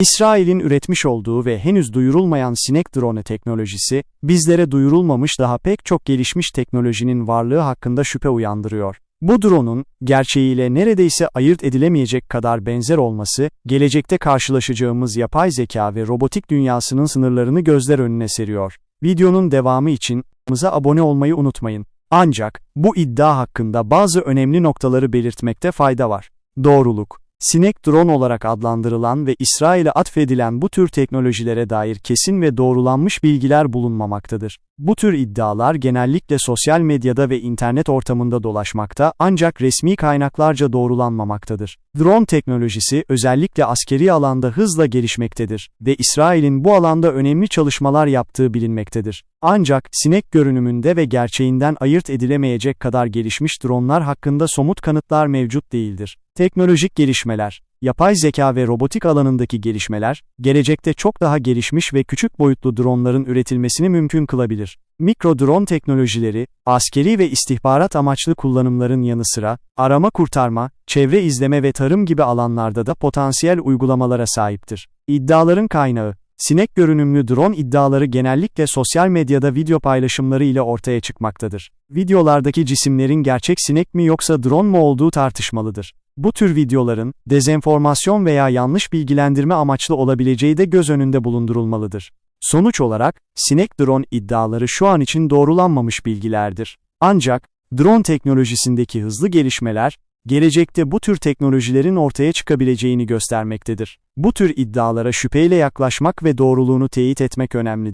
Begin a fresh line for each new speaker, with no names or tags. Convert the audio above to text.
İsrail'in üretmiş olduğu ve henüz duyurulmayan sinek drone teknolojisi, bizlere duyurulmamış daha pek çok gelişmiş teknolojinin varlığı hakkında şüphe uyandırıyor. Bu drone'un, gerçeğiyle neredeyse ayırt edilemeyecek kadar benzer olması, gelecekte karşılaşacağımız yapay zeka ve robotik dünyasının sınırlarını gözler önüne seriyor. Videonun devamı için, kanalımıza abone olmayı unutmayın. Ancak, bu iddia hakkında bazı önemli noktaları belirtmekte fayda var. Doğruluk Sinek drone olarak adlandırılan ve İsrail'e atfedilen bu tür teknolojilere dair kesin ve doğrulanmış bilgiler bulunmamaktadır. Bu tür iddialar genellikle sosyal medyada ve internet ortamında dolaşmakta ancak resmi kaynaklarca doğrulanmamaktadır. Drone teknolojisi özellikle askeri alanda hızla gelişmektedir ve İsrail'in bu alanda önemli çalışmalar yaptığı bilinmektedir. Ancak sinek görünümünde ve gerçeğinden ayırt edilemeyecek kadar gelişmiş dronlar hakkında somut kanıtlar mevcut değildir. Teknolojik gelişmeler, yapay zeka ve robotik alanındaki gelişmeler, gelecekte çok daha gelişmiş ve küçük boyutlu dronların üretilmesini mümkün kılabilir. Mikro drone teknolojileri, askeri ve istihbarat amaçlı kullanımların yanı sıra, arama kurtarma, çevre izleme ve tarım gibi alanlarda da potansiyel uygulamalara sahiptir. İddiaların kaynağı, Sinek görünümlü drone iddiaları genellikle sosyal medyada video paylaşımları ile ortaya çıkmaktadır. Videolardaki cisimlerin gerçek sinek mi yoksa drone mu olduğu tartışmalıdır. Bu tür videoların, dezenformasyon veya yanlış bilgilendirme amaçlı olabileceği de göz önünde bulundurulmalıdır. Sonuç olarak, sinek drone iddiaları şu an için doğrulanmamış bilgilerdir. Ancak, drone teknolojisindeki hızlı gelişmeler, gelecekte bu tür teknolojilerin ortaya çıkabileceğini göstermektedir. Bu tür iddialara şüpheyle yaklaşmak ve doğruluğunu teyit etmek önemlidir.